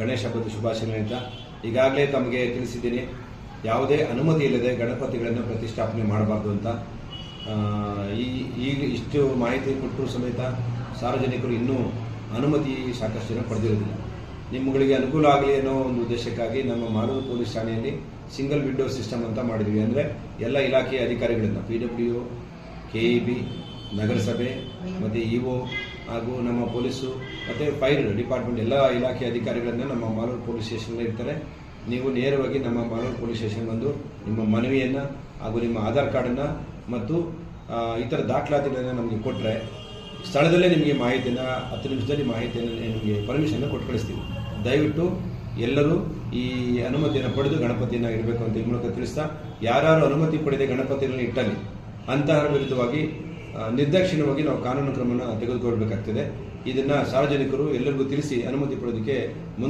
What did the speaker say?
ಗಣೇಶ ಹಬ್ಬದ ಶುಭಾಶಯ ಅಂತ ಈಗಾಗಲೇ ತಮಗೆ ತಿಳಿಸಿದ್ದೀನಿ. ಯಾವುದೇ ಅನುಮತಿ ಇಲ್ಲದೆ ಗಣಪತಿಗಳನ್ನು ಪ್ರತಿಷ್ಠಾಪನೆ ಮಾಡಬಾರ್ದು ಅಂತ. ಈ ಈ ಇಷ್ಟು ಮಾಹಿತಿ ಕೊಟ್ಟರು ಸಮೇತ ಸಾರ್ವಜನಿಕರು ಇನ್ನೂ ಅನುಮತಿ ಸಾಕಷ್ಟು ಜನ ಪಡೆದಿರೋದಿಲ್ಲ. ನಿಮ್ಮಗಳಿಗೆ ಅನುಕೂಲ ಆಗಲಿ ಅನ್ನೋ ಒಂದು ಉದ್ದೇಶಕ್ಕಾಗಿ ನಮ್ಮ ಮಾರೂರು ಪೊಲೀಸ್ ಠಾಣೆಯಲ್ಲಿ ಸಿಂಗಲ್ ವಿಂಡೋ ಸಿಸ್ಟಮ್ ಅಂತ ಮಾಡಿದ್ವಿ. ಅಂದರೆ ಎಲ್ಲ ಇಲಾಖೆಯ ಅಧಿಕಾರಿಗಳಿಂದ, P W, K E B ನಗರಸಭೆ, ಮತ್ತು ಇ ಒ ಹಾಗೂ ನಮ್ಮ ಪೊಲೀಸು ಮತ್ತು ಫೈರ್ ಡಿಪಾರ್ಟ್ಮೆಂಟ್ ಎಲ್ಲ ಇಲಾಖೆ ಅಧಿಕಾರಿಗಳನ್ನು ನಮ್ಮ ಮಾಲೂರು ಪೊಲೀಸ್ ಸ್ಟೇಷನಲ್ಲಿ ಇರ್ತಾರೆ. ನೀವು ನೇರವಾಗಿ ನಮ್ಮ ಮಾಲೂರು ಪೊಲೀಸ್ ಸ್ಟೇಷನ್ ಬಂದು ನಿಮ್ಮ ಮನವಿಯನ್ನು ಹಾಗೂ ನಿಮ್ಮ ಆಧಾರ್ ಕಾರ್ಡನ್ನು ಮತ್ತು ಇತರ ದಾಖಲಾತಿಗಳನ್ನು ನಮಗೆ ಕೊಟ್ಟರೆ ಸ್ಥಳದಲ್ಲೇ ನಿಮಗೆ ಮಾಹಿತಿಯನ್ನು, ಹತ್ತು ನಿಮಿಷದಲ್ಲಿ ಮಾಹಿತಿಯನ್ನು ನಿಮಗೆ ಪರ್ಮಿಷನ್ನ ಕೊಟ್ಟು ಕಳಿಸ್ತೀವಿ ದಯವಿಟ್ಟು ಎಲ್ಲರೂ ಈ ಅನುಮತಿಯನ್ನು ಪಡೆದು ಗಣಪತಿಯನ್ನು ಇಡಬೇಕು ಅಂತ ಈ ಮೂಲಕ ತಿಳಿಸ್ತಾ, ಯಾರ್ಯಾರು ಅನುಮತಿ ಪಡೆದೇ ಗಣಪತಿಯನ್ನು ಇಟ್ಟಲ್ಲಿ ಅಂತಹರ ವಿರುದ್ಧವಾಗಿ ನಿರ್ದಾಕ್ಷಿಣ್ಯವಾಗಿ ನಾವು ಕಾನೂನು ಕ್ರಮವನ್ನು ತೆಗೆದುಕೊಳ್ಬೇಕಾಗ್ತದೆ. ಇದನ್ನ ಸಾರ್ವಜನಿಕರು ಎಲ್ಲರಿಗೂ ತಿಳಿಸಿ ಅನುಮತಿ ಪಡೆಯೋದಕ್ಕೆ ಮುಂದೆ